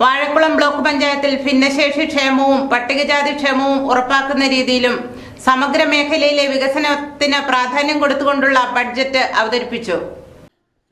Vazhakulam block പഞ്ചായത്തിൽ ഭിന്നശേഷി ക്ഷേമവും പട്ടികജാതി ക്ഷേമവും ഉറപ്പാക്കുന്ന രീതിയിലും സമഗ്ര മേഖലയിലെ വികസനത്തിന് പ്രാധാന്യം കൊടുത്തുകൊണ്ടുള്ള ബഡ്ജറ്റ് അവതരിപ്പിച്ചു.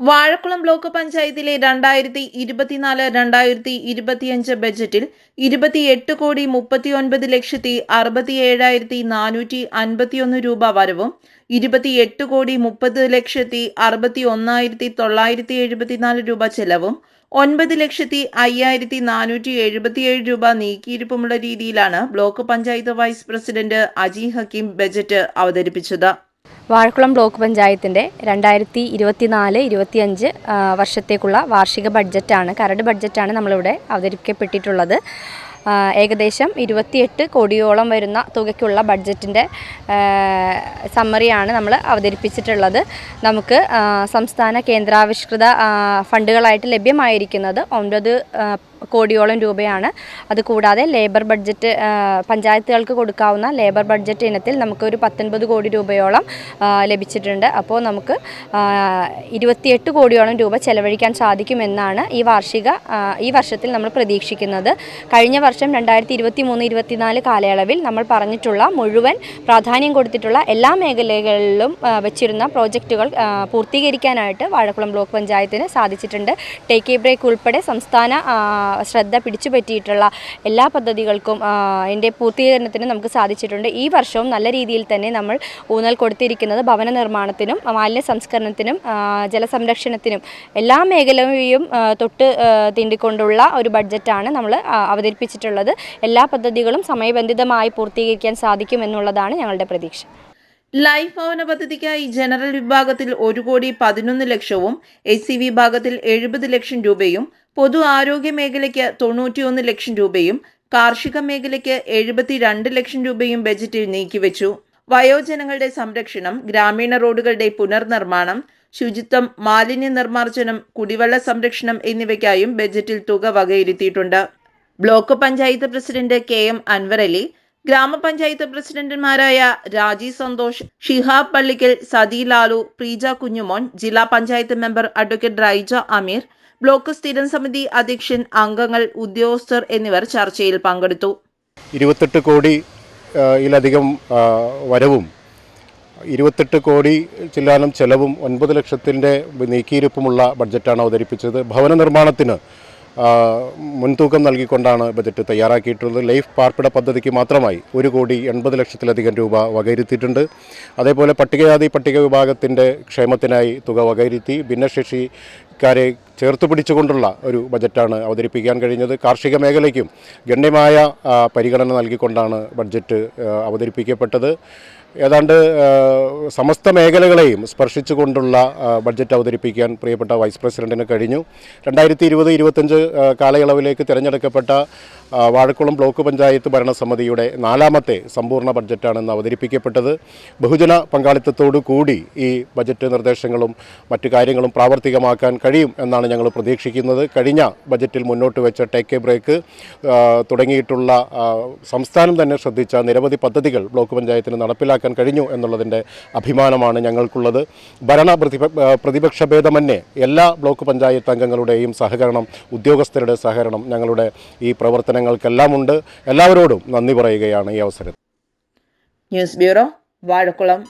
വാഴക്കുളം ബ്ലോക്ക് പഞ്ചായത്തിലെ രണ്ടായിരത്തി ഇരുപത്തിനാല് രണ്ടായിരത്തി ഇരുപത്തിയഞ്ച് ബജറ്റിൽ ഇരുപത്തിയെട്ട് കോടി മുപ്പത്തിയൊൻപത് ലക്ഷത്തി അറുപത്തി ഏഴായിരത്തി നാനൂറ്റി അൻപത്തിയൊന്ന് രൂപ വരവും ഇരുപത്തിയെട്ട് കോടി മുപ്പത് ലക്ഷത്തി അറുപത്തി ഒന്നായിരത്തി തൊള്ളായിരത്തി എഴുപത്തിനാല് രൂപ ചെലവും ഒൻപത് ലക്ഷത്തി അയ്യായിരത്തി നാനൂറ്റി എഴുപത്തിയേഴ് രൂപ നീക്കിയിരിപ്പുമുള്ള രീതിയിലാണ് block panchayat vice president Aji Hakeem budget അവതരിപ്പിച്ചത്. വാഴക്കുളം ബ്ലോക്ക് പഞ്ചായത്തിന്റെ രണ്ടായിരത്തി ഇരുപത്തിനാല് ഇരുപത്തിയഞ്ച് വർഷത്തേക്കുള്ള വാർഷിക ബഡ്ജറ്റാണ് കരട് ബഡ്ജറ്റാണ് നമ്മളിവിടെ അവതരിപ്പിക്കപ്പെട്ടിട്ടുള്ളത്. ഏകദേശം ഇരുപത്തിയെട്ട് കോടിയോളം വരുന്ന തുകയ്ക്കുള്ള ബഡ്ജറ്റിന്റെ സമ്മറിയാണ് നമ്മൾ അവതരിപ്പിച്ചിട്ടുള്ളത്. നമുക്ക് സംസ്ഥാന കേന്ദ്രാവിഷ്കൃത ഫണ്ടുകളായിട്ട് ലഭ്യമായിരിക്കുന്നത് ഒൻപത് കോടിയോളം രൂപയാണ്. അതുകൂടാതെ ലേബർ ബഡ്ജറ്റ് പഞ്ചായത്തുകൾക്ക് കൊടുക്കാവുന്ന ലേബർ ബഡ്ജറ്റ് ഇനത്തിൽ നമുക്കൊരു പത്തൊൻപത് കോടി രൂപയോളം ലഭിച്ചിട്ടുണ്ട്. അപ്പോൾ നമുക്ക് ഇരുപത്തിയെട്ട് കോടിയോളം രൂപ ചെലവഴിക്കാൻ സാധിക്കുമെന്നാണ് ഈ വാർഷിക ഈ വർഷത്തിൽ നമ്മൾ പ്രതീക്ഷിക്കുന്നത്. കഴിഞ്ഞ വർഷം രണ്ടായിരത്തി ഇരുപത്തി മൂന്ന് ഇരുപത്തിനാല് കാലയളവിൽ നമ്മൾ പറഞ്ഞിട്ടുള്ള മുഴുവൻ പ്രാധാന്യം കൊടുത്തിട്ടുള്ള എല്ലാ മേഖലകളിലും വെച്ചിരുന്ന പ്രോജക്റ്റുകൾ പൂർത്തീകരിക്കാനായിട്ട് വാഴക്കുളം ബ്ലോക്ക് പഞ്ചായത്തിന് സാധിച്ചിട്ടുണ്ട്. ടേക്ക് എ ബ്രേക്ക് ഉൾപ്പെടെ സംസ്ഥാന ശ്രദ്ധ പിടിച്ചു പറ്റിയിട്ടുള്ള എല്ലാ പദ്ധതികൾക്കും അതിന്റെ പൂർത്തീകരണത്തിനും നമുക്ക് സാധിച്ചിട്ടുണ്ട്. ഈ വർഷവും നല്ല രീതിയിൽ തന്നെ നമ്മൾ ഊന്നൽ കൊടുത്തിരിക്കുന്നത് ഭവന നിർമ്മാണത്തിനും മാലിന്യ സംസ്കരണത്തിനും ജലസംരക്ഷണത്തിനും എല്ലാ മേഖലയും തൊട്ട് തീണ്ടിക്കൊണ്ടുള്ള ഒരു ബഡ്ജറ്റാണ് നമ്മൾ അവതരിപ്പിച്ചിട്ടുള്ളത്. എല്ലാ പദ്ധതികളും സമയബന്ധിതമായി പൂർത്തീകരിക്കാൻ സാധിക്കുമെന്നുള്ളതാണ് ഞങ്ങളുടെ പ്രതീക്ഷ. ലൈഫ് ഭവന പദ്ധതിക്കായി ജനറൽ വിഭാഗത്തിൽ ഒരു കോടി പതിനൊന്ന് ലക്ഷവും എസ് സി വിഭാഗത്തിൽ എഴുപത് ലക്ഷം രൂപയും പൊതു ആരോഗ്യ മേഖലയ്ക്ക് തൊണ്ണൂറ്റിയൊന്ന് ലക്ഷം രൂപയും കാർഷിക മേഖലയ്ക്ക് എഴുപത്തിരണ്ട് ലക്ഷം രൂപയും ബജറ്റിൽ നീക്കിവെച്ചു. വയോജനങ്ങളുടെ സംരക്ഷണം ഗ്രാമീണ റോഡുകളുടെ പുനർനിർമ്മാണം ശുചിത്വം മാലിന്യ നിർമ്മാർജനം കുടിവെള്ള സംരക്ഷണം എന്നിവയ്ക്കായും ബജറ്റിൽ തുക വകയിരുത്തിയിട്ടുണ്ട്. Block panchayat president K M Anwar Ali ഗ്രാമപഞ്ചായത്ത് പ്രസിഡന്റുമാരായ രാജി സന്തോഷ് ഷിഹാബ് പള്ളിക്കൽ സതി ലാലു പ്രീജ കുഞ്ഞുമോൻ ജില്ലാ panchayat member advocate Raija Ameer block സ്ഥിരം സമിതി അധ്യക്ഷൻ അംഗങ്ങൾ ഉദ്യോഗസ്ഥർ എന്നിവർ ചർച്ചയിൽ പങ്കെടുത്തു. ഇരുപത്തെട്ട് കോടിയിലധികം യിലധികം വരവും ഇരുപത്തെട്ട് കോടി ചില്ലാനം ചെലവും ഒൻപത് ലക്ഷത്തിന്റെ നീക്കിയിരുപ്പുമുള്ള ബഡ്ജറ്റാണ് അവതരിപ്പിച്ചത്. ഭവന നിർമ്മാണത്തിന് മുൻതൂക്കം നൽകിക്കൊണ്ടാണ് ബജറ്റ് തയ്യാറാക്കിയിട്ടുള്ളത്. ലൈഫ് പാർപ്പിട പദ്ധതിക്ക് മാത്രമായി ഒരു കോടി എൺപത് ലക്ഷത്തിലധികം രൂപ വകയിരുത്തിയിട്ടുണ്ട്. അതേപോലെ പട്ടികജാതി പട്ടിക വിഭാഗത്തിന്റെ ക്ഷേമത്തിനായി തുക വകയിരുത്തി ഭിന്നശേഷിക്കാരെ ചേർത്ത് പിടിച്ചുകൊണ്ടുള്ള ഒരു ബജറ്റാണ് അവതരിപ്പിക്കാൻ കഴിഞ്ഞത്. കാർഷിക മേഖലയ്ക്കും ഗണ്യമായ പരിഗണന നൽകിക്കൊണ്ടാണ് ബഡ്ജറ്റ് അവതരിപ്പിക്കപ്പെട്ടത്. ഏതാണ്ട് സമസ്ത മേഖലകളെയും സ്പർശിച്ചുകൊണ്ടുള്ള ബഡ്ജറ്റ് അവതരിപ്പിക്കാൻ പ്രിയപ്പെട്ട വൈസ് പ്രസിഡന്റിന് കഴിഞ്ഞു. രണ്ടായിരത്തി ഇരുപത് ഇരുപത്തഞ്ച് കാലയളവിലേക്ക് തിരഞ്ഞെടുക്കപ്പെട്ട വാഴക്കുളം ബ്ലോക്ക് പഞ്ചായത്ത് ഭരണസമിതിയുടെ നാലാമത്തെ സമ്പൂർണ ബഡ്ജറ്റാണ് ഇന്ന് അവതരിപ്പിക്കപ്പെട്ടത്. ബഹുജന പങ്കാളിത്തത്തോടു കൂടി ഈ ബജറ്റ് നിർദ്ദേശങ്ങളും മറ്റു കാര്യങ്ങളും പ്രാവർത്തികമാക്കാൻ കഴിയും എന്നാണ് ഞങ്ങൾ പ്രതീക്ഷിക്കുന്നത്. കഴിഞ്ഞ ബജറ്റിൽ മുന്നോട്ട് വെച്ച ടേക്ക് എ ബ്രേക്ക് തുടങ്ങിയിട്ടുള്ള സംസ്ഥാനം തന്നെ ശ്രദ്ധിച്ച നിരവധി പദ്ധതികൾ ബ്ലോക്ക് പഞ്ചായത്തിന് നടപ്പിലാക്കാൻ കഴിഞ്ഞു എന്നുള്ളതിന്റെ അഭിമാനമാണ് ഞങ്ങൾക്കുള്ളത്. ഭരണ പ്രതിപക്ഷ ഭേദമന്യേ എല്ലാ ബ്ലോക്ക് പഞ്ചായത്ത് അംഗങ്ങളുടെയും സഹകരണം ഉദ്യോഗസ്ഥരുടെ സഹകരണം ഞങ്ങളുടെ ഈ പ്രവർത്തനങ്ങൾക്കെല്ലാം ഉണ്ട് എല്ലാവരോടും നന്ദി പറയുകയാണ് ഈ അവസരത്തിൽ. News bureau Vazhakkulam.